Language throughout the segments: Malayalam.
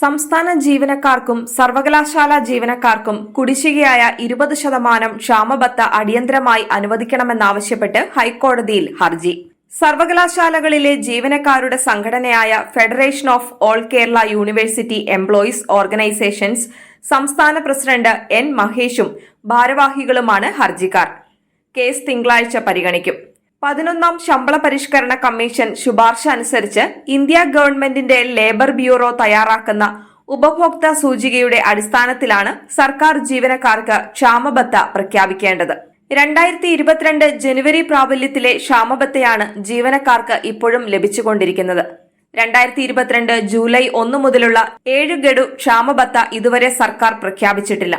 സംസ്ഥാന ജീവനക്കാർക്കും സർവകലാശാല ജീവനക്കാർക്കും കുടിശ്ശികയായ ഇരുപത് ശതമാനം ക്ഷാമബത്ത അടിയന്തരമായി അനുവദിക്കണമെന്നാവശ്യപ്പെട്ട് ഹൈക്കോടതിയിൽ ഹർജി. സർവകലാശാലകളിലെ ജീവനക്കാരുടെ സംഘടനയായ federation of all Kerala university employees organisations സംസ്ഥാന പ്രസിഡന്റ് എൻ മഹേഷും ഭാരവാഹികളുമാണ് ഹർജിക്കാർ. കേസ് തിങ്കളാഴ്ച പരിഗണിക്കും. പതിനൊന്നാം ശമ്പള പരിഷ്കരണ കമ്മീഷൻ ശുപാർശ അനുസരിച്ച് ഇന്ത്യ ഗവൺമെന്റിന്റെ ലേബർ ബ്യൂറോ തയ്യാറാക്കുന്ന ഉപഭോക്തൃ സൂചികയുടെ അടിസ്ഥാനത്തിലാണ് സർക്കാർ ജീവനക്കാർക്ക് ക്ഷാമബത്ത പ്രഖ്യാപിക്കേണ്ടത്. രണ്ടായിരത്തി ഇരുപത്തിരണ്ട് ജനുവരി പ്രാബല്യത്തിലെ ക്ഷാമബത്തയാണ് ജീവനക്കാർക്ക് ഇപ്പോഴും ലഭിച്ചുകൊണ്ടിരിക്കുന്നത്. രണ്ടായിരത്തി ഇരുപത്തിരണ്ട് ജൂലൈ ഒന്ന് മുതലുള്ള ഏഴ് ഗഡു ക്ഷാമബത്ത ഇതുവരെ സർക്കാർ പ്രഖ്യാപിച്ചിട്ടില്ല.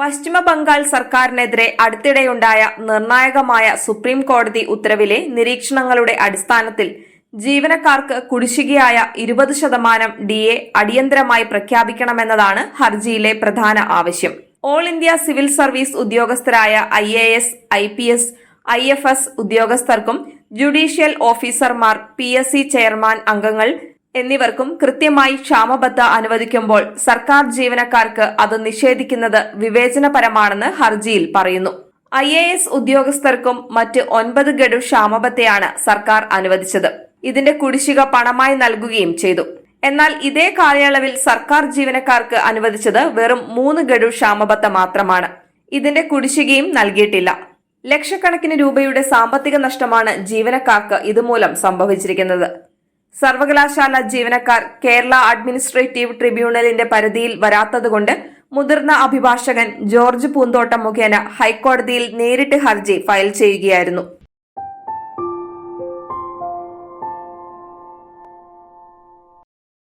പശ്ചിമ ബംഗാൾ സർക്കാരിനെതിരെ അടുത്തിടെയുണ്ടായ നിർണായകമായ സുപ്രീം കോടതി ഉത്തരവിലെ നിരീക്ഷണങ്ങളുടെ അടിസ്ഥാനത്തിൽ ജീവനക്കാർക്ക് കുടിശ്ശികയായ ഇരുപത് ശതമാനം ഡി എ അടിയന്തരമായി പ്രഖ്യാപിക്കണമെന്നതാണ് ഹർജിയിലെ പ്രധാന ആവശ്യം. All India civil service ഉദ്യോഗസ്ഥരായ I A S I P S I F S ഉദ്യോഗസ്ഥർക്കും ജുഡീഷ്യൽ ഓഫീസർമാർ പി എസ് സി ചെയർമാൻ അംഗങ്ങൾ എന്നിവർക്കും കൃത്യമായി ക്ഷാമബത്ത അനുവദിക്കുമ്പോൾ സർക്കാർ ജീവനക്കാർക്ക് അത് നിഷേധിക്കുന്നത് വിവേചനപരമാണെന്ന് ഹർജിയിൽ പറയുന്നു. ഐ എ എസ് ഉദ്യോഗസ്ഥർക്കും മറ്റ് ഒൻപത് ഗഡു ക്ഷാമബത്തയാണ് സർക്കാർ അനുവദിച്ചത്. ഇതിന്റെ കുടിശ്ശിക പണമായി നൽകുകയും ചെയ്തു. എന്നാൽ ഇതേ കാലയളവിൽ സർക്കാർ ജീവനക്കാർക്ക് അനുവദിച്ചത് വെറും മൂന്ന് ഗഡു ക്ഷാമബത്ത മാത്രമാണ്. ഇതിന്റെ കുടിശ്ശികയും നൽകിയിട്ടില്ല. ലക്ഷക്കണക്കിന് രൂപയുടെ സാമ്പത്തിക നഷ്ടമാണ് ജീവനക്കാർക്ക് ഇതുമൂലം സംഭവിച്ചിരിക്കുന്നത്. സർവകലാശാല ജീവനക്കാർ കേരള അഡ്മിനിസ്ട്രേറ്റീവ് ട്രിബ്യൂണലിന്റെ പരിധിയിൽ വരാത്തതുകൊണ്ട് മുതിർന്ന അഭിഭാഷകൻ ജോർജ് പൂന്തോട്ടം മുഖേന ഹൈക്കോടതിയിൽ നേരിട്ട് ഹർജി ഫയൽ ചെയ്യുകയായിരുന്നു